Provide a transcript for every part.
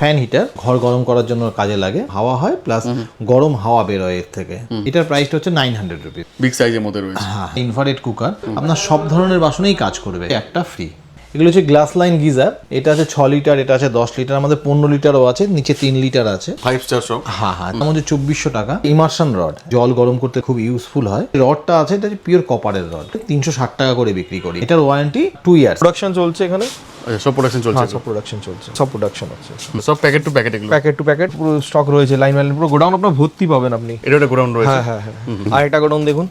Fan heater ঘর গরম করার জন্য কাজে লাগে। হাওয়া হয় প্লাস গরম হাওয়া বেরোয় এর থেকে। এটার প্রাইসটা হচ্ছে নাইন হান্ড্রেড রুপিস বিগ সাইজের মধ্যে রয়েছে। হ্যাঁ ইনফারেট কুকার আপনার সব ধরনের বাসনেই কাজ করবে। একটা ফ্রি এগুলো হচ্ছে গ্লাস লাইন গিজার এটা আছে ছ লিটার এটা আছে দশ লিটার আমাদের পনেরো লিটারও আছে নিচে তিন লিটার আছে। ফাইভ স্টার সব হ্যাঁ হ্যাঁ তার মধ্যে চব্বিশশো টাকা। ইমার্শন রড জল গরম করতে খুব ইউজফুল হয়। রডটা আছে এটা হচ্ছে পিওর কপারের রড তিনশো ষাট টাকা করে বিক্রি করি। এটার ওয়ারেন্টি টু ইয়ার প্রোডাকশন চলছে এখানে? আচ্ছা সব প্রোডাকশন চলছে হ্যাঁ সব প্রোডাকশন চলছে। সব প্রোডাকশন হচ্ছে। সব প্যাকেট টু প্যাকেট এগুলো? প্যাকেট টু প্যাকেট পুরো স্টক রয়েছে লাইন লাইন পুরো গোডাউন আপনার ভর্তি পাবেন আপনি। এটা একটা গোডাউন রয়েছে? হ্যাঁ হ্যাঁ হ্যাঁ। আর একটা গোডাউন দেখুন।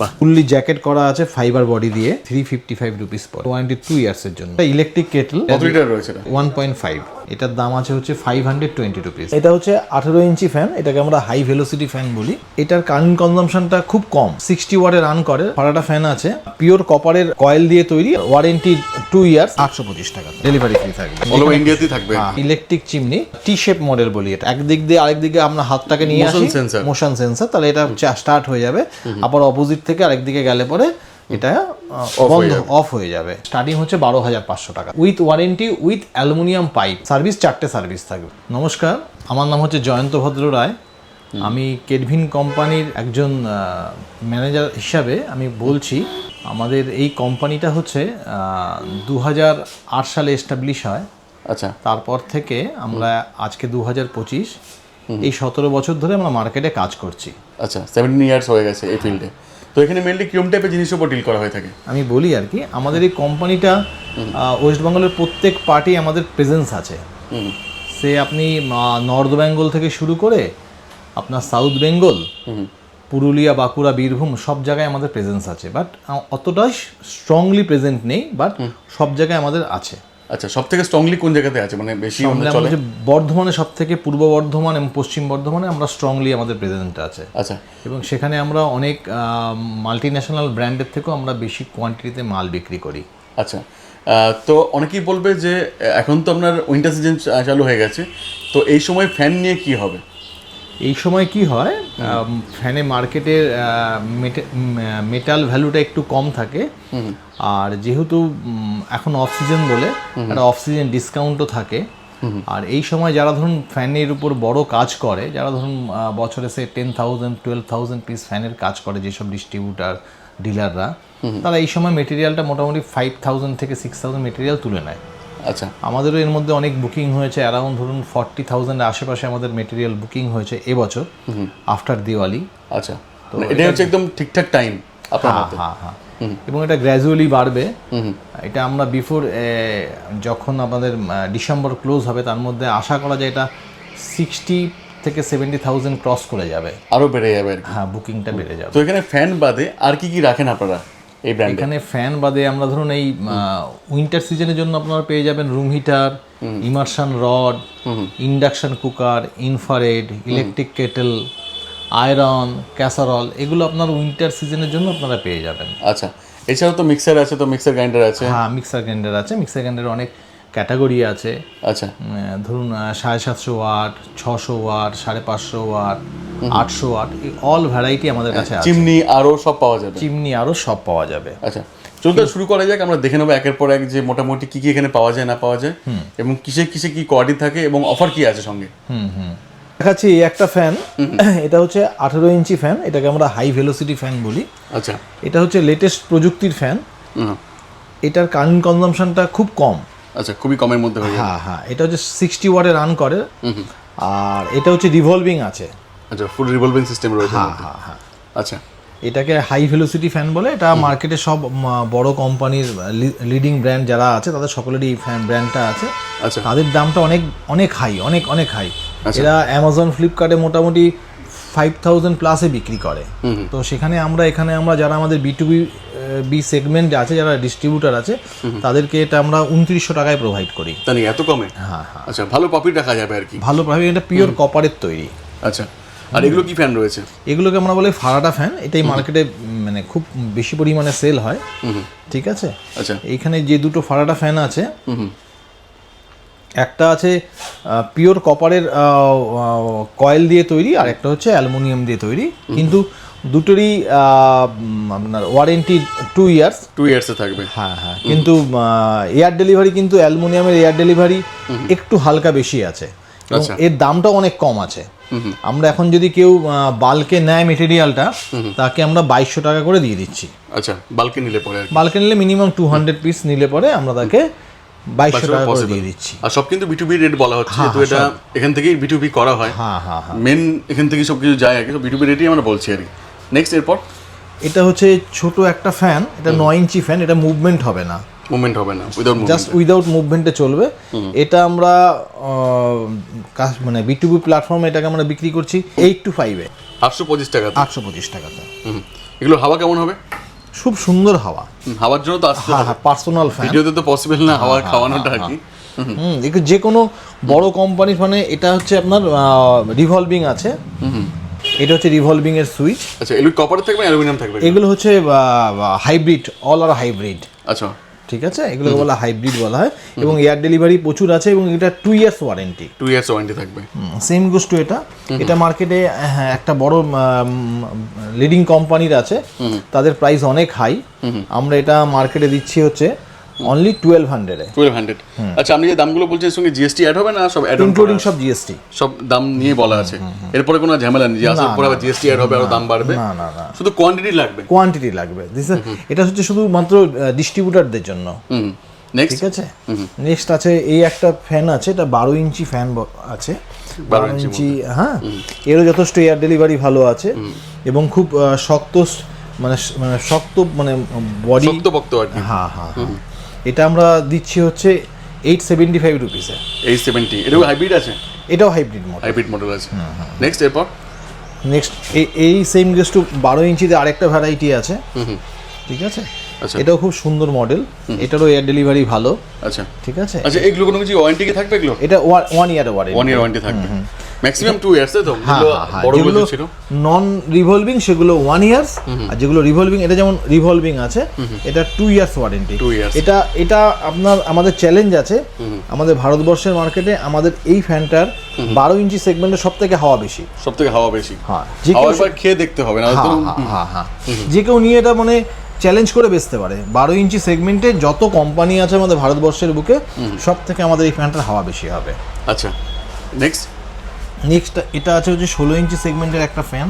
বাহ। ফুললি জ্যাকেট করা আছে ফাইবার বডি দিয়ে থ্রি ফিফটি ফাইভ রুপিস পর। ওয়ারেন্টি টু ইয়ার্স এর জন্য। ইলেকট্রিক কেটল কত লিটার রয়েছে ওয়ান পয়েন্ট ফাইভ এটার দাম আছে হচ্ছে ফাইভ হান্ড্রেড টোয়েন্টি রুপিস এটা হচ্ছে আঠেরো ইঞ্চি ফ্যান এটাকে আমরা হাই ভেলোসিটি ফ্যান বলি। এটার কারেন্ট কনজামশনটা খুব কম সিক্সটি ওয়াটে রান করে। ফারাটা ফ্যান আছে। পিওর কপারের কয়েল দিয়ে তৈরি ওয়ারেন্টি টু ইয়ার্স আটশো পঁচিশ টাকা। ডেলিভারি ফ্রি থাকবে। অল ওভার ইন্ডিয়াতেই থাকবে। Electric chimney T shape model বলি এটা। একদিক দিয়ে আরেক দিকে আমরা হাতটাকে নিয়ে আসি। মোশন সেন্সার তাহলে এটা স্টার্ট হয়ে যাবে। আবার অপোজিট থেকে আরেক দিকে গেলে পরে এটা বন্ধ অফ হয়ে যাবে। স্টার্টিং হচ্ছে বারো হাজার পাঁচশো টাকা। With warranty with aluminium pipe service চারটে সার্ভিস থাকবে। নমস্কার আমার নাম হচ্ছে জয়ন্ত ভদ্র রায়। আমি কেডভিন কোম্পানির একজন ম্যানেজার হিসাবে আমি বলছি আমাদের এই কোম্পানিটা হচ্ছে দু হাজার আট সালে এস্টাবলিশ হয়। আচ্ছা। তারপর থেকে আমরা আজকে দু হাজার পঁচিশ এই সতেরো বছর ধরে আমরা মার্কেটে কাজ করছি। আচ্ছা সেভেন্টিন ইয়ার্স হয়ে গেছে এই ফিল্ডে তো এখানে মেনলি কিরম টাইপের জিনিসের উপর ডিল করা হয়ে থাকে। আমি বলি আর কি আমাদের এই কোম্পানিটা ওয়েস্ট বেঙ্গলের প্রত্যেক পার্টি আমাদের প্রেজেন্স আছে। সে আপনি নর্থ বেঙ্গল থেকে শুরু করে আপনার সাউথ বেঙ্গল পুরুলিয়া বাঁকুড়া বীরভূম সব জায়গায় আমাদের প্রেজেন্স আছে। বাট অতটাই স্ট্রংলি প্রেজেন্ট নেই বাট সব জায়গায় আমাদের আছে। আচ্ছা সব থেকে স্ট্রংলি কোন জায়গাতে আছে? মানে বেশি চলে? বর্ধমানে সব থেকে পূর্ব বর্ধমান এবং পশ্চিম বর্ধমানে আমরা স্ট্রংলি আমাদের প্রেজেন্ট আছে। আচ্ছা। এবং সেখানে আমরা অনেক মাল্টি ন্যাশনাল ব্র্যান্ডের থেকেও আমরা বেশি কোয়ান্টিটিতে মাল বিক্রি করি। আচ্ছা। তো অনেকেই বলবে যে এখন তো আপনার উইন্টার সিজন চালু হয়ে গেছে। তো এই সময় ফ্যান নিয়ে কি হবে? এই সময় কি হয় ফ্যানে মার্কেটের মেটাল ভ্যালুটা একটু কম থাকে। আর যেহেতু এখন অফ সিজন বলে একটা অফ সিজন ডিসকাউন্টও থাকে। আর এই সময় যারা ধরুন ফ্যানের উপর বড় কাজ করে যারা ধরুন বছরে সে ten thousand twelve thousand piece ফ্যানের কাজ করে যেসব ডিস্ট্রিবিউটার ডিলাররা তারা এই সময় মেটেরিয়ালটা মোটামুটি ফাইভ থাউজেন্ড থেকে সিক্স থাউজেন্ড মেটেরিয়াল তুলে নেয়। আচ্ছা। আমাদেরও এর মধ্যে অনেক বুকিং হয়েছে অ্যারাউন্ড ধরুন ফর্টি থাউজেন্ডের আশেপাশে আমাদের মেটেরিয়াল বুকিং হয়েছে এবছর আফটার দিওয়ালি আচ্ছা। তো এটা হচ্ছে একদম ঠিকঠাক টাইম আপনার হ্যাঁ হ্যাঁ হ্যাঁ। এবং এটা গ্র্যাজুয়ালি বাড়বে। এটা আমরা বিফোর যখন আমাদের ডিসেম্বর ক্লোজ হবে তার মধ্যে আশা করা যায় এটা সিক্সটি থেকে সেভেন্টি থাউজেন্ড ক্রস করে যাবে। আরও বেড়ে যাবে হ্যাঁ বুকিংটা বেড়ে যাবে। তো এখানে ফ্যান বাদে আর কি কি রাখেন আপনারা? এই ব্র্যান্ডে এখানে ফ্যান বাদে আমরা ধরুন এই উইন্টার সিজনের জন্য আপনারা পেয়ে যাবেন room heater immersion rod induction cooker infrared electric kettle iron casserole এগুলো আপনার উইন্টার সিজনের জন্য আপনারা পেয়ে যাবেন। আচ্ছা এছাড়াও তো মিক্সার আছে তো মিক্সার গ্রাইন্ডার আছে। হ্যাঁ মিক্সার গ্রাইন্ডার আছে। মিক্সার গ্রাইন্ডার অনেক ক্যাটাগরি আছে। আচ্ছা। ধরুন সাড়ে সাতশো ওয়াট ছশো ওয়াট সাড়ে পাঁচশো ওয়াট আটশো ওয়াট অল ভ্যারাইটি আমাদের কাছে আছে। চিমনি আরও সব পাওয়া যাবে? চিমনি আরও সব পাওয়া যাবে। আচ্ছা চলতে শুরু করা যাক আমরা দেখে নেব একের পর এক যে মোটামুটি কি কি এখানে পাওয়া যায় না পাওয়া যায় এবং কিসে কিসে কি কোয়ালিটি থাকে এবং অফার কি আছে সঙ্গে? হুম হুম। দেখাচ্ছি এই একটা ফ্যান এটা হচ্ছে আঠেরো ইঞ্চি ফ্যান এটাকে আমরা হাই ভেলোসিটি ফ্যান বলি। আচ্ছা। এটা হচ্ছে লেটেস্ট প্রযুক্তির ফ্যান এটার কারেন্ট কনজামশনটা খুব কম। আচ্ছা খুবই কমের মধ্যে হয়ে হ্যাঁ হ্যাঁ এটা হচ্ছে সিক্সটি ওয়াটে রান করে। আর এটা হচ্ছে রিভলভিং আছে। আচ্ছা ফুল রিভলভিং সিস্টেম রয়েছে হ্যাঁ হ্যাঁ হ্যাঁ। আচ্ছা। এটাকে হাই ভেলোসিটি ফ্যান বলে এটা মার্কেটে সব বড় কোম্পানির লিডিং ব্র্যান্ড যারা আছে তাদের সকলেরই এই ফ্যান ব্র্যান্ডটা আছে। আচ্ছা। তাদের দামটা অনেক অনেক হাই অনেক অনেক হাই এরা অ্যামাজন ফ্লিপকার্টে মোটামুটি ফাইভ থাউজেন্ড প্লাসে বিক্রি করে। তো সেখানে আমরা এখানে আমরা যারা আমাদের বি টু বি সেগমেন্টে আছে যারা ডিস্ট্রিবিউটার আছে তাদেরকে এটা আমরা উনত্রিশশো টাকায় প্রোভাইড করি। তা এত কমে? হ্যাঁ হ্যাঁ। আচ্ছা ভালো প্রফিট রাখা যাবে আর কি। ভালো ভাবে এটা পিওর কপারের তৈরি। আচ্ছা আর এগুলো কি ফ্যান রয়েছে? এগুলোকে আমরা বলি ফারাটা ফ্যান এটাই মার্কেটে মানে খুব বেশি পরিমাণে সেল হয়। ঠিক আছে? আচ্ছা। এইখানে যে দুটো ফারাটা ফ্যান আছে একটা আছে পিওর কপারের কয়েল দিয়ে তৈরি আর একটা হচ্ছে অ্যালুমিনিয়াম দিয়ে তৈরি। কিন্তু দুটোরই আপনার ওয়ারেন্টি টু ইয়ার্স টু ইয়ার্সে থাকবে। হ্যাঁ হ্যাঁ। কিন্তু এয়ার ডেলিভারি কিন্তু অ্যালুমিনিয়ামের এয়ার ডেলিভারি একটু হালকা বেশি আছে। আচ্ছা। এর দামটাও অনেক কম আছে। আমরা এখন যদি কেউ বাল্কে নেয় মেটেরিয়ালটা তাকে আমরা বাইশশো টাকা করে দিয়ে দিচ্ছি। আচ্ছা বালকে নিলে পরে বাল্কে নিলে মিনিমাম টু হান্ড্রেড পিস নিলে পরে আমরা তাকে বাইশশো টাকা করে দিয়ে দিচ্ছি। আর সব কিন্তু বিটুবি রেট বলা হচ্ছে তো এটা এখান থেকেই বিটুবি করা হয়। হ্যাঁ হ্যাঁ হ্যাঁ। মেন এখান থেকে সব কিছু যায় আর কি বিটুবি রেটই আমরা বলছি আর কি। নেক্সট এরপর? এটা হচ্ছে ছোট একটা ফ্যান এটা নয় ইঞ্চি ফ্যান এটা মুভমেন্ট হবে না। মুভমেন্ট হবে না উইদাউট জাস্ট উইদাউট মুভমেন্টে চলবে। এটা আমরা মানে বিটুবি প্ল্যাটফর্মে এটাকে আমরা বিক্রি করছি এইট টু ফাইভে আটশো পঁচিশ টাকা। আটশো পঁচিশ টাকাতে। এগুলো হাওয়া কেমন হবে? খুব সুন্দর হাওয়া। হাওয়ার জন্য তো আসতে হ্যাঁ হ্যাঁ পার্সোনাল ফ্যান ভিডিওতে তো পসিবল না হাওয়া খাওয়ানোটা আর কি। হুম। যে কোনো বড় কোম্পানির মানে এটা হচ্ছে আপনার রিভলভিং আছে। এটা হচ্ছে রিভলভিং এর সুইচ আচ্ছা এগুলো কপার থাকবে অ্যালুমিনিয়াম থাকবে? এগুলো হচ্ছে হাইব্রিড অল আর হাইব্রিড আচ্ছা। ঠিক আছে? এগুলো বলা হাইব্রিড বলা হয়। এবং এয়ার ডেলিভারি প্রচুর আছে এবং এটা two years warranty two years warranty থাকবে। সেম গোস টু এটা। এটা মার্কেটে হ্যাঁ একটা বড় লিডিং কোম্পানির আছে। তাদের প্রাইস অনেক হাই আমরা এটা মার্কেটে দিচ্ছি হচ্ছে অনলি টুয়েলভ হান্ড্রেডে টুয়েলভ হান্ড্রেড আচ্ছা আপনি যে দামগুলো বলছেন সঙ্গে জিএসটি অ্যাড হবে না সব অ্যাড ইনক্লুডিং সব জিএসটি সব দাম নিয়ে বলা আছে। এরপরে কোনো ঝামেলা নেই যে আসার পরে আবার জিএসটি অ্যাড হবে আরও দাম বাড়বে? না না না। শুধু কোয়ান্টিটি লাগবে? কোয়ান্টিটি লাগবে। এটা হচ্ছে শুধুমাত্র ডিস্ট্রিবিউটারদের জন্য। নেক্সট ঠিক আছে? নেক্সট আছে এই একটা ফ্যান আছে এটা বারো ইঞ্চি ফ্যান আছে। বারো ইঞ্চি হ্যাঁ? এরও যথেষ্ট এয়ার ডেলিভারি ভালো আছে। এবং খুব শক্ত মানে মানে শক্ত মানে বডি শক্ত বক্ত আর হ্যাঁ হ্যাঁ হ্যাঁ। এটা আমরা দিচ্ছি হচ্ছে এইট সেভেন্টি ফাইভ রুপিসে এই সেভেন্টি এটাও হাইব্রিড আছে? এটাও হাইব্রিড মডেল হাইব্রিড মডেল আছে। নেক্সট এরপর? নেক্সট এই সেম গেস্ট বারো ইঞ্চিতে আরেকটা ভ্যারাইটি আছে। ঠিক আছে? আচ্ছা। এটাও খুব সুন্দর মডেল এটারও এয়ার ডেলিভারি ভালো। আচ্ছা। ঠিক আছে? আচ্ছা এগুলো কোনো কিছু ওয়ারেন্টি কি থাকবে এগুলো? এটা one year warranty one year warranty থাকবে। ম্যাক্সিমাম টু ইয়ার্স তো হ্যাঁ হ্যাঁ, হ্যাঁ বড়গুলো ছিল। নন রিভলভিং সেগুলো ওয়ান ইয়ার্স আর যেগুলো রিভলভিং এটা যেমন রিভলভিং আছে এটা টু ইয়ার্স ওয়ারেন্টি এটা এটা আপনার আমাদের চ্যালেঞ্জ আছে আমাদের ভারতবর্ষের মার্কেটে আমাদের এই ফ্যানটার বারো ইঞ্চি সেগমেন্টে সব থেকে হাওয়া বেশি। সব থেকে হাওয়া বেশি। হ্যাঁ যে কেউ খেয়ে দেখতে হবে না হ্যাঁ হ্যাঁ যে কেউ নিয়ে এটা মানে চ্যালেঞ্জ করে বেচতে পারে। বারো ইঞ্চি সেগমেন্টে যত কোম্পানি আছে আমাদের ভারতবর্ষের বুকে সব থেকে আমাদের এই ফ্যানটার হাওয়া বেশি হবে। আচ্ছা নেক্সট নেক্সট এটা আছে হচ্ছে ষোলো ইঞ্চি সেগমেন্টের একটা ফ্যান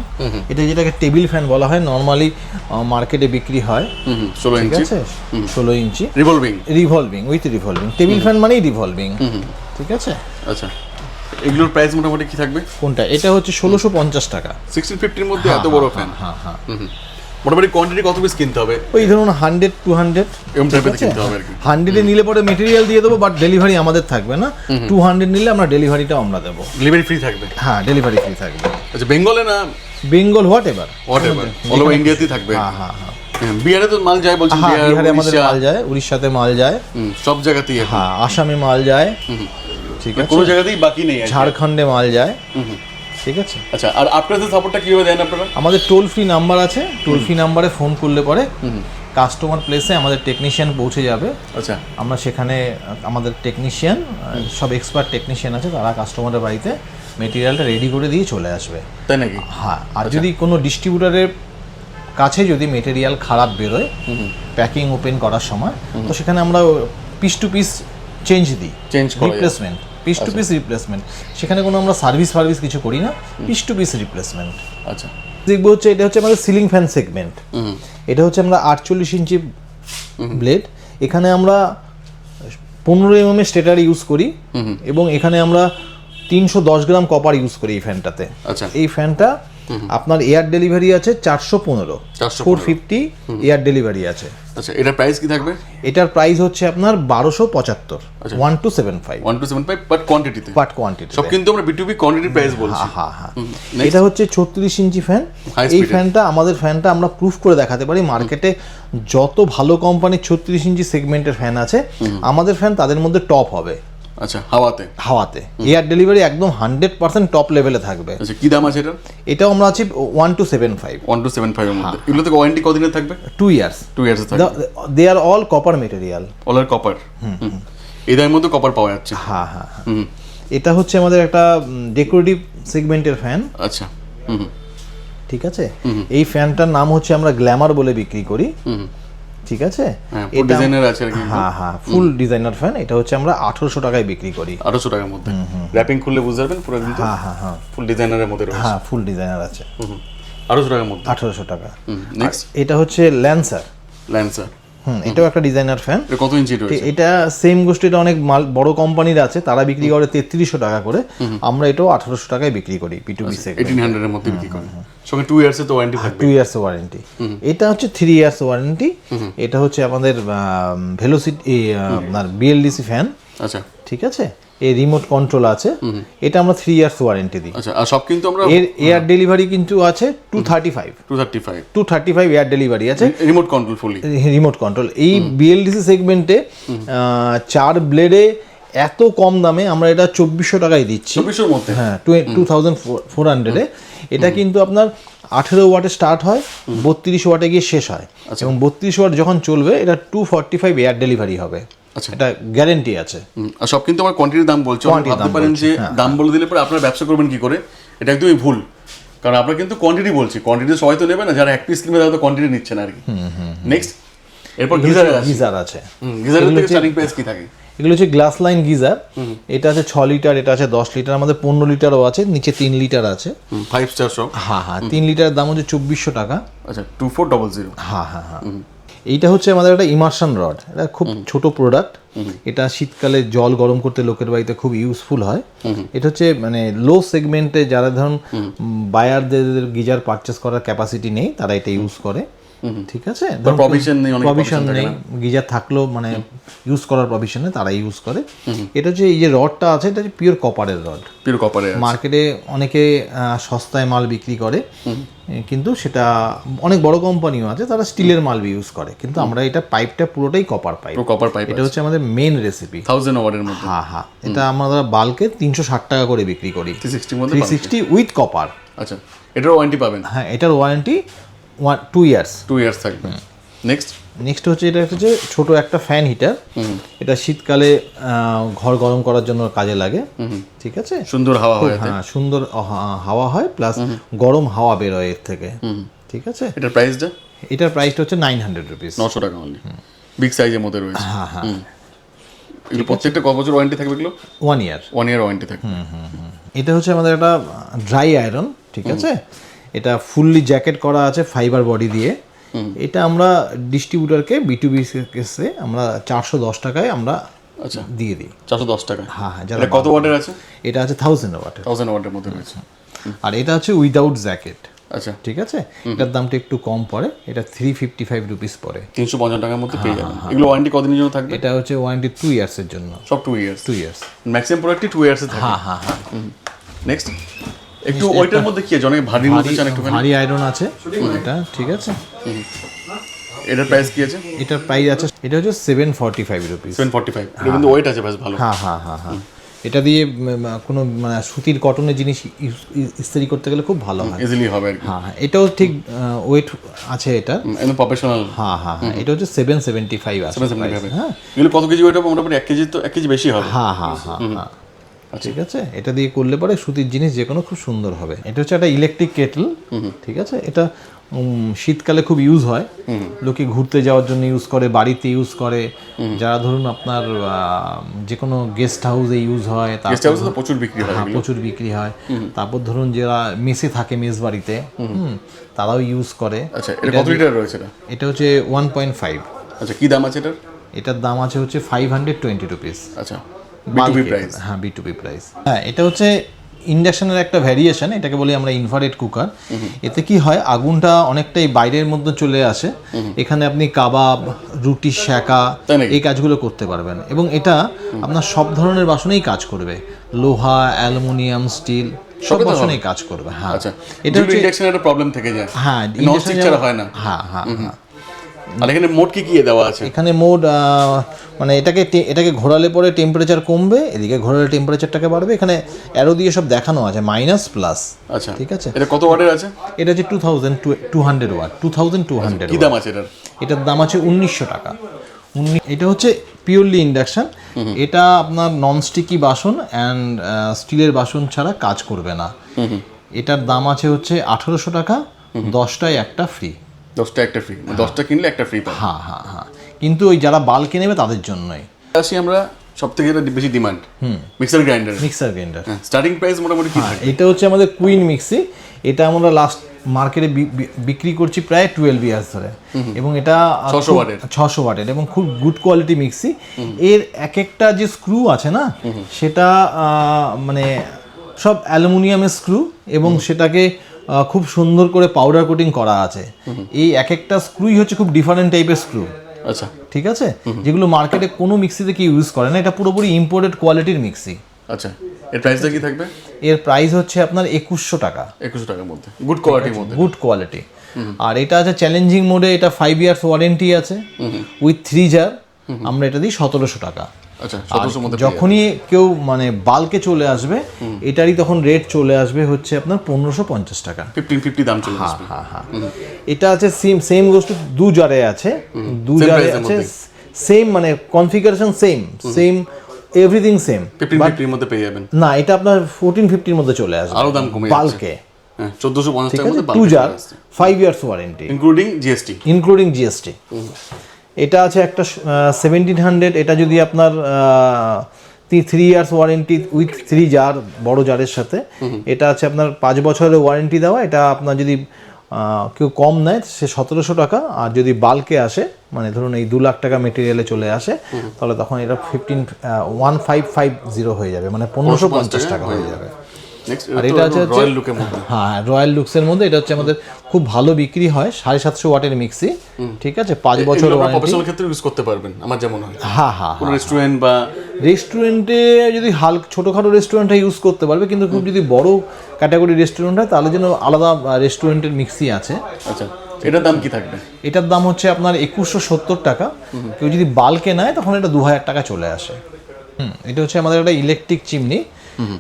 এটা যেটাকে টেবিল ফ্যান বলা হয় নর্মালি মার্কেটে বিক্রি হয়। ষোলো ইঞ্চি। আছে? ষোলো ইঞ্চি। Revolving revolving with revolving table fan মানেই রিভলভিং ঠিক আছে? আচ্ছা। এগুলোর প্রাইস মোটামুটি কি থাকবে? কোনটা? এটা হচ্ছে ষোলোশো পঞ্চাশ টাকা। সিক্সটিন ফিফটির মধ্যে এত বড় ফ্যান হ্যাঁ হ্যাঁ। মোটামুটি কোয়ান্টিটি কত পিস কিনতে হবে? ওই ধরুন হান্ড্রেড টু হান্ড্রেড এরকম টাইপের কিনতে হবে আর কি। হান্ড্রেডে নিলে পরে মেটেরিয়াল দিয়ে দেবো বাট ডেলিভারি আমাদের থাকবে না। টু হান্ড্রেড নিলে আমরা ডেলিভারিটাও আমরা দেবো। ডেলিভারি ফ্রি থাকবে? হ্যাঁ ডেলিভারি ফ্রি থাকবে। আচ্ছা বেঙ্গলে না? Bengal whatever whatever all over ইন্ডিয়াতেই থাকবে। হ্যাঁ হ্যাঁ হ্যাঁ। হ্যাঁ, বিহারে তো মাল যায় বলছেন হ্যাঁ বিহারে আমাদের মাল যায় উড়িষ্যাতে মাল যায়। সব জায়গাতেই হ্যাঁ আসামে মাল যায়। ঠিক আছে? কোনো জায়গাতেই বাকি নেই ঝাড়খণ্ডে মাল যায়। ঠিক আছে? আচ্ছা আর আপনাদের সাপোর্টটা কীভাবে দেন আপনারা? আমাদের টোল ফ্রি নাম্বার আছে টোল ফ্রি নাম্বারে ফোন করলে পরে কাস্টমার প্লেসে আমাদের টেকনিশিয়ান পৌঁছে যাবে। আচ্ছা। আমরা সেখানে আমাদের টেকনিশিয়ান সব এক্সপার্ট টেকনিশিয়ান আছে তারা কাস্টমারের বাড়িতে মেটেরিয়ালটা রেডি করে দিয়ে চলে আসবে। তাই নাকি? হ্যাঁ আর যদি কোনো ডিস্ট্রিবিউটারের কাছে যদি মেটেরিয়াল খারাপ বেরোয় প্যাকিং ওপেন করার সময় তো সেখানে আমরা পিস টু পিস চেঞ্জ দিই। যায়। Replacement piece to piece replacement সেখানে কোনো আমরা সার্ভিস ফার্ভিস কিছু করি না পিস টু পিস রিপ্লেসমেন্ট আচ্ছা। দেখব হচ্ছে এটা হচ্ছে আমাদের সিলিং ফ্যান সেগমেন্ট এটা হচ্ছে আমরা আটচল্লিশ ইঞ্চি ব্লেড এখানে আমরা পনেরো এম এর স্টেটার ইউজ করি এবং এখানে আমরা তিনশো দশ গ্রাম কপার ইউজ করি এই ফ্যানটাতে আচ্ছা। এই ফ্যানটা আপনার এয়ার ডেলিভারি আছে চারশো পনেরো। ফোর ফিফটি এয়ার ডেলিভারি আছে। আচ্ছা এটার প্রাইস কি থাকবে? এটার প্রাইস হচ্ছে আপনার বারোশো পঁচাত্তর। One two seven five one two seven five but কোয়ান্টিটিতে part quantity সব কিন্তু আমরা বিটুবি কোয়ান্টিটি প্রাইস বলছি। হ্যাঁ হ্যাঁ এটা হচ্ছে ছত্রিশ ইঞ্চি ফ্যান এই ফ্যানটা আমাদের ফ্যানটা আমরা প্রুফ করে দেখাতে পারি। মার্কেটে যত ভালো কোম্পানির ছত্রিশ ইঞ্চি সেগমেন্টের ফ্যান আছে আমাদের ফ্যান তাদের মধ্যে টপ হবে। আচ্ছা হাওয়াতে? হাওয়াতে। এয়ার ডেলিভারি একদম হান্ড্রেড পার্সেন্ট টপ লেভেলে থাকবে। আচ্ছা কি দাম আছে এটার? এটাও আমরা আছি one two seven five. One two seven ফাইভের হ্যাঁ। মধ্যে। এগুলো থেকে ওয়ারেন্টি কদিনের থাকবে? Two years two years they are all copper material all are copper এই দামের মধ্যে কপার পাওয়া যাচ্ছে। হ্যাঁ হ্যাঁ হ্যাঁ। হুম এটা হচ্ছে আমাদের একটা ডেকোরেটিভ সেগমেন্টের ফ্যান আচ্ছা হুম হুম। ঠিক আছে? এই ফ্যানটার নাম হচ্ছে আমরা গ্ল্যামার বলে বিক্রি করি। হুম। ঠিক আছে? হ্যাঁ ডিজাইনার আছে হ্যাঁ হ্যাঁ ফুল ডিজাইনার ফ্যান এটা হচ্ছে আমরা আঠারোশো টাকায় বিক্রি করি। আঠারোশো টাকার মধ্যে। র্যাপিং খুললে বুঝতে পারবেন পুরো কিন্তু। হ্যাঁ হ্যাঁ হ্যাঁ। ফুল ডিজাইনারের মধ্যে রয়েছে। হ্যাঁ ফুল ডিজাইনার আছে। আঠারোশো টাকার মধ্যে। আঠারোশো টাকা। নেক্সট এটা হচ্ছে ল্যান্সার ল্যান্সার হুম এটাও একটা ডিজাইনার ফ্যান কত ইঞ্চি রয়েছে? এটা সেম গোষ্ঠীটা অনেক মাল বড় কোম্পানির আছে তারা বিক্রি করে তেত্রিশশো টাকা করে। আমরা এটাও আঠারোশো টাকায় বিক্রি করি P to B segment eighteen হান্ড্রেডের মধ্যে বিক্রি করে সঙ্গে টু ইয়ার্স তো ওয়ারেন্টি থাকবে। টু ইয়ার্স ওয়ারেন্টি এটা হচ্ছে থ্রি ইয়ার্স ওয়ারেন্টি এটা হচ্ছে আমাদের ভেলোসিটি আপনার বিএলডিসি ফ্যান আচ্ছা। ঠিক আছে? এই রিমোট কন্ট্রোল আছে। এটা আমরা থ্রি ইয়ার্স ওয়ারেন্টি দিই। আচ্ছা আর সব কিন্তু আমরা এর এয়ার ডেলিভারি কিন্তু আছে two thirty five two thirty five two thirty five air delivery আছে remote control fully remote control এই বিএলডিসি সেগমেন্টে চার ব্লেডে এত কম দামে আমরা এটা চব্বিশশো টাকায় দিচ্ছি। চব্বিশের মধ্যে? হ্যাঁ টু টু থাউজেন্ড ফোর হান্ড্রেডে এটা কিন্তু আপনার আঠেরো ওয়াটে স্টার্ট হয় বত্রিশ ওয়াটে গিয়ে শেষ হয়। এবং বত্রিশ ওয়াট যখন চলবে এটা two forty five air delivery হবে। আচ্ছা। এটা গ্যারেন্টি আছে। আর সব কিন্তু আমার কোয়ান্টিটির দাম বলছো। ভাবতে পারেন যে হ্যাঁ। দাম বলে দিলে পরে আপনারা ব্যবসা করবেন কি করে? এটা একদমই ভুল। কারণ আপনারা কিন্তু কোয়ান্টিটি বলছি। কোয়ান্টিটি সবাই তো নেবে না। যারা এক পিস কিনবে তারা তো কোয়ান্টিটি নিচ্ছে না আর কি। নেক্সট এরপর গিজার আছে। গিজার আছে। গিজারের থেকে স্টার্টিং প্রাইস কি থাকে? এগুলো হচ্ছে গ্লাস লাইন গিজার। এটা আছে ছ লিটার এটা আছে দশ লিটার আমাদের পনেরো লিটারও আছে নিচে তিন লিটার আছে। ফাইভ স্টার সব হ্যাঁ হ্যাঁ তিন লিটারের দাম হচ্ছে চব্বিশশো টাকা। আচ্ছা টু ফোর ডবল জিরো হ্যাঁ হ্যাঁ হ্যাঁ। এইটা হচ্ছে আমাদের একটা ইমার্শন রড এটা খুব ছোট প্রোডাক্ট এটা শীতকালে জল গরম করতে লোকের বাড়িতে খুব ইউজফুল হয়। এটা হচ্ছে মানে লো সেগমেন্টে যারা ধরুন বায়ারদের গিজার পারচেস করার ক্যাপাসিটি নেই তারা এটা ইউজ করে। ঠিক আছে? নেই, প্রভিশন নেই গিজার থাকলেও মানে ইউজ করার প্রভিশনে তারা ইউজ করে। এটা হচ্ছে এই যে রডটা আছে এটা হচ্ছে পিওর কপারের রড পিওর কপারে মার্কেটে অনেকে সস্তায় মাল বিক্রি করে। কিন্তু সেটা অনেক বড় কোম্পানিও আছে তারা স্টিলের মাল ইউজ করে। কিন্তু আমরা এটা পাইপটা পুরোটাই কপার পাইপ কপার পাইপ এটা হচ্ছে আমাদের মেন রেসিপি থাউজেন্ড ওয়ার্ডের মধ্যে। হ্যাঁ হ্যাঁ। এটা আমরা বাল্কে তিনশো ষাট টাকা করে বিক্রি করি। থ্রি সিক্সটি উইথ কপার আচ্ছা। এটার ওয়ারেন্টি পাবেন। হ্যাঁ এটার warranty one two years. Two years থাকবে। নেক্সট? নেক্সট হচ্ছে এটা হচ্ছে ছোট একটা ফ্যান হিটার। এটা শীতকালে ঘর গরম করার জন্য কাজে লাগে। ঠিক আছে? সুন্দর হাওয়া হয় হ্যাঁ সুন্দর হাওয়া হয় প্লাস গরম হাওয়া বেরোয় এর থেকে। ঠিক আছে? এটার প্রাইসটা এটার প্রাইসটা হচ্ছে নাইন হান্ড্রেড রুপিস নশো টাকা অনলি বিগ সাইজের মধ্যে রয়েছে। হ্যাঁ হ্যাঁ। এগুলো প্রত্যেকটা ক বছর ওয়ারেন্টি থাকবে এগুলো? One year one year warranty থাকবে। এটা হচ্ছে আমাদের একটা ড্রাই আয়রন ঠিক আছে? এটা ফুললি জ্যাকেট করা আছে ফাইবার বডি দিয়ে। এটা আমরা ডিস্ট্রিবিউটারকে বিটুবি কেসে আমরা চারশো দশ টাকায় আমরা আচ্ছা। দিয়ে দিই। চারশো দশ টাকা হ্যাঁ হ্যাঁ যারা কত ওয়াটের আছে? এটা আছে থাউজেন্ড ওয়াটের। থাউজেন্ড ওয়াটের মধ্যে রয়েছে। আর এটা হচ্ছে উইদাউট জ্যাকেট আচ্ছা। ঠিক আছে? এটার দামটা একটু কম পড়ে। এটা থ্রি ফিফটি ফাইভ রুপিস পড়ে। তিনশো পঞ্চান্ন টাকার মধ্যে পেয়ে যাবেন। এগুলো ওয়ারেন্টি কদিনের জন্য থাকবে? এটা হচ্ছে ওয়ারেন্টি টু ইয়ার্সের জন্য। সব two years two years maximum প্রোডাক্টই টু ইয়ার্সে থাকে। হ্যাঁ হ্যাঁ। হ্যাঁ নেক্সট একটু ওইটার মধ্যে কি আছে? অনেক ভারীর মধ্যে চান একটুখানি। ভারী আয়রন আছে এটা ঠিক আছে। এটার প্রাইস কি আছে? এটার প্রাইস আছে এটা হচ্ছে seven forty five rupees seven forty five কিন্তু ওয়েট আছে বেশ ভালো। হ্যাঁ হ্যাঁ হ্যাঁ হ্যাঁ। এটা দিয়ে কোনো মানে সুতির কটনের জিনিস ইস্ত্রি করতে গেলে খুব ভালো হয়। ইজিলি হবে হ্যাঁ হ্যাঁ। এটাও ঠিক ওয়েট আছে এটা। একদম প্রফেশনাল হ্যাঁ হ্যাঁ হ্যাঁ। এটা হচ্ছে সেভেন সেভেন্টি ফাইভ আছে price, হ্যাঁ। এগুলো কত কেজি ওয়েট হবে মোটামুটি এক কেজি তো এক কেজি বেশি হবে। হ্যাঁ হ্যাঁ হ্যাঁ হ্যাঁ। ঠিক আছে? এটা দিয়ে করলে পরে সুতির জিনিস যে কোনো খুব সুন্দর হবে। এটা হচ্ছে একটা ইলেকট্রিক কেটল ঠিক আছে? এটা শীতকালে খুব ইউজ হয়। লোকে ঘুরতে যাওয়ার জন্য ইউজ করে বাড়িতে ইউজ করে। যারা ধরুন আপনার যে কোনো গেস্ট হাউসে ইউজ হয় গেস্ট হাউসে তো প্রচুর বিক্রি হয় হ্যাঁ, প্রচুর বিক্রি হয়। তারপর ধরুন যারা মেসে থাকে মেস বাড়িতে হুম, তারাও ইউজ করে। আচ্ছা এটা কত লিটার রয়েছে এটা? এটা হচ্ছে ওয়ান পয়েন্ট ফাইভ আচ্ছা কি দাম আছে এটার? এটার দাম আছে হচ্ছে ফাইভ হান্ড্রেড টোয়েন্টি রুপিস আচ্ছা। বিটুবি প্রাইস হ্যাঁ বি টু বি প্রাইস হ্যাঁ এটা হচ্ছে ইন্ডাকশনের একটা ভ্যারিয়েশন এটাকে বলি আমরা ইনফারেট কুকার এতে কি হয় আগুনটা অনেকটাই বাইরের মধ্যে চলে আসে। এখানে আপনি কাবাব রুটি শেকা এই কাজগুলো করতে পারবেন। এবং এটা আপনার সব ধরনের বাসনেই কাজ করবে। লোহা অ্যালুমিনিয়াম স্টিল সব বাসনেই কাজ করবে হ্যাঁ। আচ্ছা এটা ইন্ডাকশনের একটা প্রবলেম থেকে যায়। হ্যাঁ হয় না। হ্যাঁ হ্যাঁ হ্যাঁ। আর এখানে মোট কি কি দেওয়া আছে? এখানে মোড মানে এটাকে এটাকে ঘোরালে পরে টেম্পারেচার কমবে এদিকে ঘোরালে টেম্পারেচারটাকে বাড়বে। এখানে অ্যারো দিয়ে সব দেখানো আছে মাইনাস প্লাস আচ্ছা। ঠিক আছে? এটা কত ওয়াটের আছে? এটা হচ্ছে two thousand two hundred watt two thousand two hundred কি দাম আছে এটার? এটার দাম আছে উনিশশো টাকা। এটা হচ্ছে পিওরলি ইন্ডাকশন এটা আপনার নন স্টিকি বাসন অ্যান্ড স্টিলের বাসন ছাড়া কাজ করবে না। এটার দাম আছে হচ্ছে আঠারোশো টাকা দশটায় একটা ফ্রি দশটা একটা ফ্রি দশটা কিনলে একটা ফ্রি পাই হ্যাঁ হ্যাঁ হ্যাঁ। কিন্তু ওই যারা বাল্কে নেবে তাদের জন্যই। আসি আমরা সব থেকে যেটা বেশি demand mixer grinder mixer grinder starting price মোটামুটি কি এটা হচ্ছে আমাদের কুইন মিক্সি এটা আমরা লাস্ট মার্কেটে বিক্রি করছি প্রায় টুয়েলভ ইয়ার্স ধরে। এবং এটা 600 ওয়াটের। ছশো ওয়াটের এবং খুব গুড কোয়ালিটি মিক্সি এর এক একটা যে স্ক্রু আছে না সেটা মানে সব অ্যালুমিনিয়ামের স্ক্রু এবং সেটাকে খুব সুন্দর করে পাউডার কোটিং করা আছে। এই এক একটা স্ক্রুই হচ্ছে খুব ডিফারেন্ট টাইপের স্ক্রু আচ্ছা। ঠিক আছে? যেগুলো মার্কেটে কোনো মিক্সিতে কি ইউজ করে না। এটা পুরোপুরি ইম্পোর্টেড কোয়ালিটির মিক্সি আচ্ছা। এর প্রাইসটা কি থাকবে? এর প্রাইস হচ্ছে আপনার একুশশো টাকা। একুশশো টাকার মধ্যে। গুড কোয়ালিটির মধ্যে। গুড কোয়ালিটি আর এটা আছে চ্যালেঞ্জিং মোডে এটা ফাইভ ইয়ার্স ওয়ারেন্টি আছে। উইথ থ্রি জার আমরা এটা দিই সতেরোশো টাকা। আচ্ছা যখনই কেউ মানে বাল্কে চলে আসবে এটারই তখন রেট চলে আসবে হচ্ছে আপনার পনেরোশো পঞ্চাশ টাকা। ফিফটিন ফিফটি দাম চলে আসবে। হ্যাঁ হ্যাঁ এটা আছে সেম সেম গোষ্ঠী দু জারে আছে। দু জারে আছে সেম মানে configuration same same everything same fifteen ফিফটির মধ্যে পেয়ে যাবেন। না এটা আপনার ফোরটিন ফিফটির মধ্যে চলে আসবে আরও দাম কমে। বাল্কে হ্যাঁ চোদ্দোশো পঞ্চাশ টাকার মধ্যে two jar five years warranty including GST including GST এটা আছে একটা সেভেন্টিন হান্ড্রেড এটা যদি আপনার three years warranty with three jar বড় জারের সাথে এটা আছে আপনার পাঁচ বছরের ওয়ারেন্টি দেওয়া এটা আপনার যদি কেউ কম নেয় সে সতেরোশো টাকা আর যদি বাল্কে আসে মানে ধরুন এই দু লাখ টাকা মেটেরিয়ালে চলে আসে তাহলে তখন এটা fifteen one five five zero হয়ে যাবে মানে পনেরোশো পঞ্চাশ টাকা হয়ে যাবে। আর এটা এটা হচ্ছে- রয়্যাল লুকের মধ্যে। হ্যাঁ রয়্যাল লুকসের মধ্যে এটা হচ্ছে আমাদের খুব ভালো বিক্রি হয় সাড়ে সাতশো ওয়াটের মিক্সি ঠিক আছে? পাঁচ বছর প্রফেশনাল ক্ষেত্রে ইউজ করতে পারবেন আমার যেমন হয়। হ্যাঁ হ্যাঁ রেস্টুরেন্ট বা রেস্টুরেন্টে যদি হাল ছোটোখাটো রেস্টুরেন্টে ইউজ করতে পারবে কিন্তু খুব যদি বড় ক্যাটাগরি রেস্টুরেন্ট হয় তাহলে যেন আলাদা রেস্টুরেন্টের মিক্সি আছে। আচ্ছা এটার দাম কি থাকবে? এটার দাম হচ্ছে আপনার একুশশো সত্তর টাকা। কেউ যদি বাল্কে নেয় তখন এটা দু হাজার টাকা চলে আসে। হুম এটা হচ্ছে আমাদের একটা ইলেকট্রিক চিমনি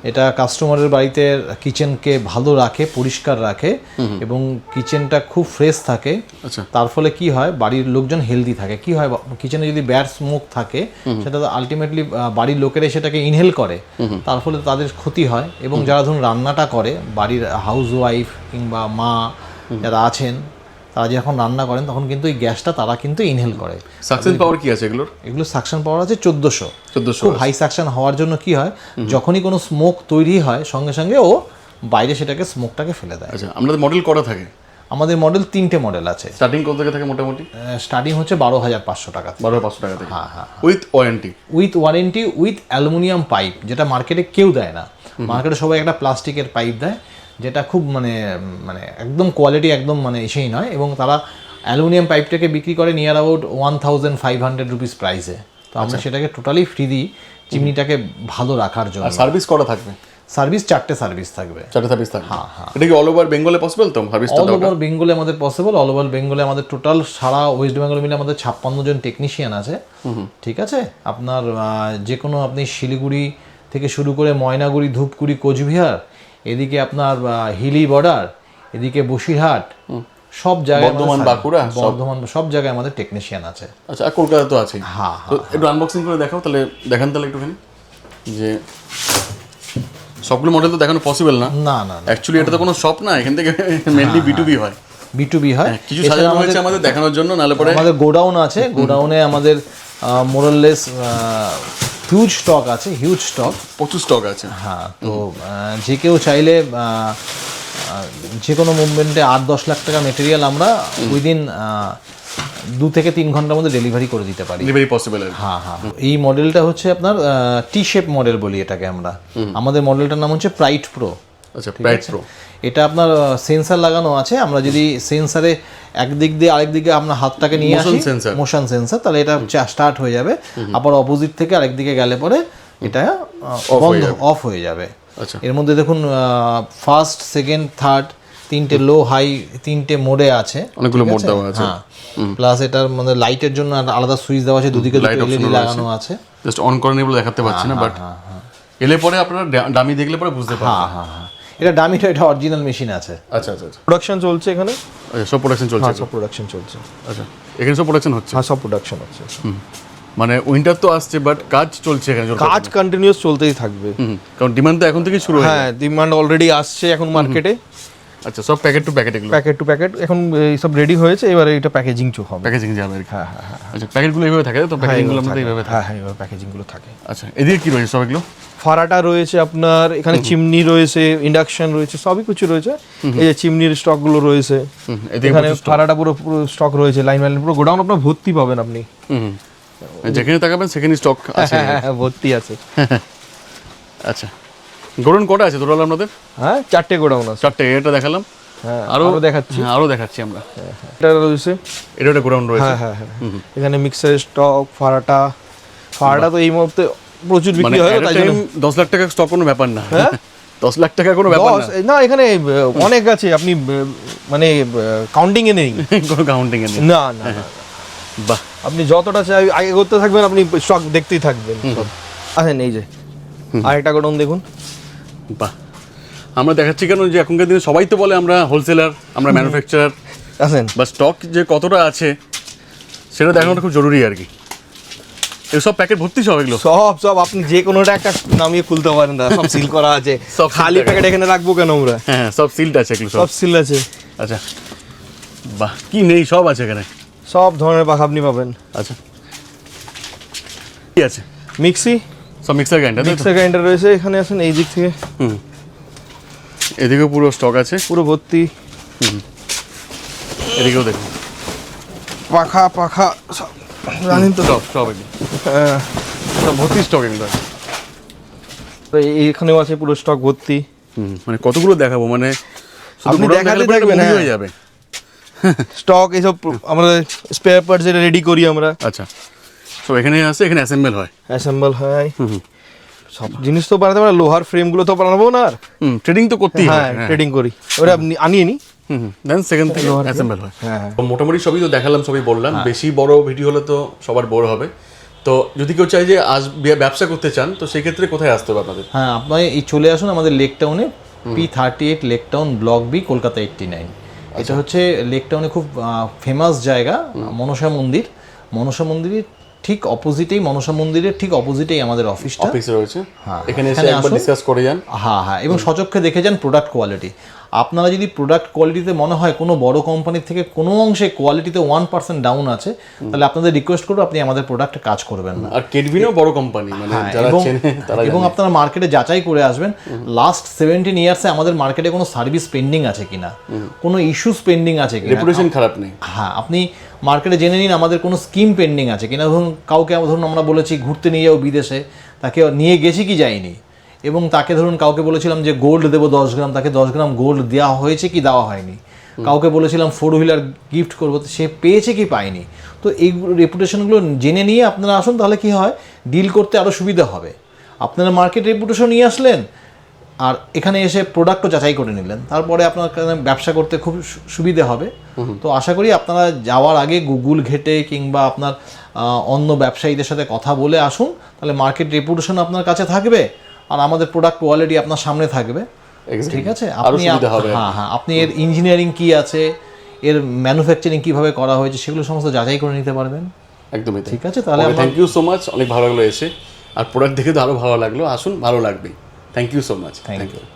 এটা কাস্টমারের বাড়িতে কিচেনকে ভালো রাখে পরিষ্কার রাখে এবং কিচেনটা খুব ফ্রেশ থাকে। আচ্ছা। তার ফলে কি হয় বাড়ির লোকজন হেলদি থাকে। কি হয় কিচেনে যদি ব্যাড স্মোক থাকে সেটা তো আলটিমেটলি বাড়ির লোকেরা সেটাকে ইনহেল করে। তার ফলে তাদের ক্ষতি হয় এবং যারা ধরুন রান্নাটা করে বাড়ির হাউস ওয়াইফ কিংবা মা যারা আছেন তারা যখন রান্না করেন তখন কিন্তু এই গ্যাসটা তারা কিন্তু ইনহেল করে। সাকসেস পাওয়ার কি আছে এগুলোর? এগুলো সাকশন পাওয়ার আছে চোদ্দোশো। চোদ্দোশো খুব হাই সাকশন হওয়ার জন্য কি হয় যখনই কোনো স্মোক তৈরি হয় সঙ্গে সঙ্গে ও বাইরে সেটাকে স্মোকটাকে ফেলে দেয়। আচ্ছা আপনাদের মডেল করা থাকে? আমাদের মডেল তিনটে মডেল আছে। স্টার্টিং কত থেকে থাকে মোটামুটি? স্টার্টিং হচ্ছে বারো হাজার পাঁচশো টাকা বারো পাঁচশো টাকা থেকে। হ্যাঁ হ্যাঁ with warranty with warranty with aluminium pipe যেটা মার্কেটে কেউ দেয় না। মার্কেটে সবাই একটা প্লাস্টিকের পাইপ দেয়। যেটা খুব মানে মানে একদম কোয়ালিটি একদম মানে এসেই নয় এবং তারা অ্যালুমিনিয়াম পাইপটাকে বিক্রি করে near about one thousand five hundred rupees প্রাইসে তো আমরা সেটাকে টোটালি ফ্রি দিই চিমনিটাকে ভালো রাখার জন্য। সার্ভিস করা থাকবে? সার্ভিস চারটে সার্ভিস থাকবে। চারটে সার্ভিস থাকবে? হ্যাঁ হ্যাঁ। এটা কি অল ওভার বেঙ্গলে পসিবল তো? সার্ভিস অল ওভার বেঙ্গলে আমাদের পসিবল অল ওভার বেঙ্গলে আমাদের টোটাল সারা ওয়েস্ট বেঙ্গল মিলে আমাদের ছাপ্পান্ন জন টেকনিশিয়ান আছে। ঠিক আছে? আপনার যে কোনো আপনি শিলিগুড়ি থেকে শুরু করে ময়নাগুড়ি ধূপগুড়ি কোচবিহার এদিকে আপনার হিলি বর্ডার এদিকে বসিরহাট সব জায়গায় বর্ধমান, বাঁকুড়া। বর্ধমান সব জায়গায় আমাদের টেকনিশিয়ান আছে। আচ্ছা আর কলকাতা তো আছে হ্যাঁ, তো একটু আনবক্সিং করে দেখাও তাহলে দেখান তাহলে একটুখানি যে সবগুলো মডেল তো দেখানো পসিবল না। না না অ্যাকচুয়ালি এটা তো কোনো শপ না এখান থেকে মেনলি বি টু বি হয়। বি টু বি হয়। হ্যাঁ, কিছু সাজানো হয়েছে আমাদের দেখানোর জন্য নাহলে পরে আমাদের গোডাউন আছে। গোডাউনে আমাদের মোরাললেস হিউজ স্টক আছে হিউজ স্টক প্রচুর স্টক আছে। হ্যাঁ তো যে কেউ চাইলে যে কোনো মুভমেন্টে আট দশ লাখ টাকা মেটেরিয়াল আমরা উইদিন দু থেকে তিন ঘণ্টার মধ্যে ডেলিভারি করে দিতে পারি। ডেলিভারি পসিবল হ্যাঁ হ্যাঁ এই মডেলটা হচ্ছে আপনার টি শেপ মডেল বলি এটাকে আমরা। আমাদের মডেলটার নাম হচ্ছে প্রাইট প্রো আচ্ছা প্রাইস প্রো এটা আপনার সেন্সার লাগানো আছে। আমরা যদি সেন্সারে একদিক দিয়ে আরেক দিকে আপনার হাতটাকে নিয়ে আসি মোশন সেন্সার তাহলে এটা স্টার্ট হয়ে যাবে। আবার অপোজিট থেকে আরেক দিকে গেলে পরে এটা বন্ধ অফ হয়ে যাবে। আচ্ছা। এর মধ্যে দেখুন ফার্স্ট সেকেন্ড থার্ড তিনটে লো হাই তিনটে মোডে আছে। অনেকগুলো মোড দেওয়া আছে। হ্যাঁ। প্লাস এটার মধ্যে লাইটের জন্য আলাদা সুইচ দেওয়া আছে দুদিকে এলইডি লাগানো আছে। জাস্ট অন করে নিয়ে বলে দেখাতে পারছি না বাট এলে পরে আপনারা দামি দেখলে পরে বুঝতে পারবেন। হ্যাঁ হ্যাঁ হ্যাঁ। এটা ডামিটা এটা অরিজিনাল মেশিন আছে। আচ্ছা আচ্ছা আচ্ছা। প্রোডাকশন চলছে এখানে? আচ্ছা সব প্রোডাকশন চলছে হ্যাঁ সব প্রোডাকশন চলছে। আচ্ছা এখানে সব প্রোডাকশন হচ্ছে? হ্যাঁ সব প্রোডাকশন হচ্ছে। মানে উইন্টার তো আসছে বাট কাজ চলছে এখানে কাজ কন্টিনিউয়াস চলতেই থাকবে। হুম, কারণ ডিমান্ড তো এখন থেকেই শুরু হ্যাঁ ডিমান্ড অলরেডি আসছে এখন মার্কেটে আচ্ছা সব প্যাকেট টু প্যাকেট এগুলো? প্যাকেট টু প্যাকেট এখন এই সব রেডি হয়েছে এবারে এটা প্যাকেজিং চো হবে। প্যাকেজিং যাবে হ্যাঁ হ্যাঁ হ্যাঁ আচ্ছা প্যাকেটগুলো এইভাবে থাকে তো? প্যাকেজিংগুলো আমাদের এইভাবে হ্যাঁ হ্যাঁ এবার প্যাকেজিংগুলো থাকে। আচ্ছা এদিকে কি রয়েছে সব এগুলো? ফারাটা রয়েছে আপনার এখানে চিমনি রয়েছে ইন্ডাকশন রয়েছে সবই কিছু রয়েছে। এই যে চিমনির স্টকগুলো রয়েছে। এখানে ফারাটা পুরো পুরো স্টক রয়েছে লাইন লাইন পুরো গোডাউন আপনার ভর্তি পাবেন আপনি। যেখানে তাকাবেন সেখানে স্টক আছে। হ্যাঁ হ্যাঁ ভর্তি আছে। আচ্ছা। গোডাউন কটা আছে? টোটাল আপনাদের? হ্যাঁ চারটে গোডাউন আছে। চারটে এটা দেখালাম। হ্যাঁ আরও দেখাচ্ছি। হ্যাঁ, আরও দেখাচ্ছি আমরা। এটা রয়েছে? এটা একটা গোডাউন রয়েছে। হ্যাঁ হ্যাঁ হ্যাঁ। এখানে মিক্সার স্টক ফারাটা ফারাটা তো এই মুহূর্তে প্রচুর মানে বিক্রি হয় তাই জন্য। time দশ লাখ টাকা স্টক কোনো ব্যাপার না। হ্যাঁ? দশ লাখ টাকা কোনো ব্যাপার না। এখানে অনেক আছে আপনি মানে কাউন্টিং এ নেই। কোনো কাউন্টিং এ নেই। না না। বাহ। আপনি যতটা চাই আগে করতে থাকবেন আপনি স্টক দেখতেই থাকবেন। আসেন এই যে। আরেকটা গোডাউন দেখুন। বাহ। আমরা দেখাচ্ছি কেন যে এখনকার দিনে সবাই তো বলে আমরা হোলসেলার আমরা ম্যানুফ্যাকচারার আছেন বা স্টক যে কতটা আছে সেটা দেখানোটা খুব জরুরি আর কি। এসব প্যাকেট ভর্তি সব এগুলো? সব সব। আপনি যে কোনোটা একটা নামিয়ে খুলতে পারেন দাদা সব সিল করা আছে। সব খালি প্যাকেট এখানে রাখব কেন আমরা? হ্যাঁ হ্যাঁ সব সিলড আছে এগুলো সব। সব সিল আছে। আচ্ছা। বাহ কি নেই সব আছে এখানে? সব ধরনের পাখা আপনি পাবেন। আচ্ছা। কি আছে? মিক্সি। সব মিক্সার গ্রাইন্ডার মিক্সার গ্রাইন্ডার রয়েছে এখানে আসেন এই দিক থেকে। হুম। এদিকেও পুরো স্টক আছে। পুরো ভর্তি। এদিকেও দেখুন। পাখা পাখা সব জানেন তো। সব সব হ্যাঁ। সব ভর্তি স্টক এগুলো। তো এখানেও আছে পুরো স্টক ভর্তি। হুম মানে কতগুলো দেখাবো? মানে আপনি দেখালে movie হ্যাঁ। হয়ে যাবে। স্টক এইসব আমরা স্পেয়ার পার্টস রেডি করি আমরা। আচ্ছা। সো এখানে আছে এখানে অ্যাসেম্বল হয়। অ্যাসেম্বল হয়। সব জিনিস তো বানাতে পারে লোহার ফ্রেমগুলো তো বানাবো না আর। হুম ট্রেডিং তো করতেই হ্যাঁ হয় ট্রেডিং করি। ওরা আপনি আনিয়ে নি। দেন সেকেন্ড থেকে অ্যাসেম্বল হয়। হ্যাঁ। মোটামুটি সবই তো দেখালাম সবই বললাম। বেশি বড় ভিডিও হলে তো সবার বড় হবে। তো যদি কেউ চাই যে আজ ব্যবসা করতে চান তো সেই ক্ষেত্রে কোথায় আসতে হবে আপনাদের? হ্যাঁ আপনি এই চলে আসুন আমাদের লেক টাউনে P thirty eight Lake Town block B Kolkata eighty nine এটা হচ্ছে লেক টাউনে খুব ফেমাস জায়গা মনসা মন্দির। মনসা মন্দিরের ঠিক অপোজিটেই মনসা মন্দিরের ঠিক অপোজিটেই আমাদের অফিসটা অফিসে রয়েছে। হ্যাঁ, এখানে এসে একবার ডিসকাস করে যান। হ্যাঁ হ্যাঁ এবং সচক্ষে দেখে যান প্রোডাক্ট কোয়ালিটি আপনারা যদি প্রোডাক্ট কোয়ালিটিতে মনে হয় কোনো বড় কোম্পানির থেকে কোনো অংশে কোয়ালিটিতে ওয়ান পার্সেন্ট ডাউন আছে তাহলে আপনাদের রিকোয়েস্ট করব আপনি আমাদের প্রোডাক্ট কাজ করবেন না। আর কেডভিনও বড় কোম্পানি মানে হ্যাঁ, এবং। আপনারা মার্কেটে যাচাই করে আসবেন লাস্ট সেভেন্টিন ইয়ার্সে আমাদের মার্কেটে কোনো সার্ভিস পেন্ডিং আছে কিনা? কোনো ইস্যুস পেন্ডিং আছে কিনা? রেপুটেশন খারাপ নেই। হ্যাঁ আপনি মার্কেটে জেনে নিন আমাদের কোনো স্কিম পেন্ডিং আছে কিনা। ধরুন কাউকে ধরুন আমরা বলেছি ঘুরতে নিয়ে যাও বিদেশে তাকে নিয়ে গেছি কি যায়নি? এবং তাকে ধরুন কাউকে বলেছিলাম যে গোল্ড দেবো দশ গ্রাম তাকে দশ গ্রাম গোল্ড দেওয়া হয়েছে কি দেওয়া হয়নি? কাউকে বলেছিলাম ফোর হুইলার গিফট করব সে পেয়েছে কি পায়নি? তো এই রেপুটেশনগুলো জেনে নিয়ে আপনারা আসুন তাহলে কি হয়? ডিল করতে আরও সুবিধা হবে। আপনারা মার্কেট রেপুটেশন নিয়ে আসলেন আর এখানে এসে প্রোডাক্টও যাচাই করে নিলেন। তারপরে আপনার ব্যবসা করতে খুব সুবিধে হবে। তো আশা করি আপনারা যাওয়ার আগে গুগল ঘেটে কিংবা আপনার অন্য ব্যবসায়ীদের সাথে কথা বলে আসুন। তাহলে মার্কেট রেপুটেশন আপনার কাছে থাকবে আর আমাদের প্রোডাক্ট কোয়ালিটি আপনার সামনে থাকবে। ঠিক আছে? আপনি হ্যাঁ হ্যাঁ আপনি এর ইঞ্জিনিয়ারিং কি আছে এর ম্যানুফ্যাকচারিং কীভাবে করা হয়েছে সেগুলো সমস্ত যাচাই করে নিতে পারবেন। একদমই ঠিক আছে? তাহলে থ্যাংক ইউ সো মাচ অনেক ভালো লাগল এসে। আর প্রোডাক্ট দেখে তো আরও ভালো লাগল। আসুন ভালো লাগবে Thank you so much. Thank, Thank you. you.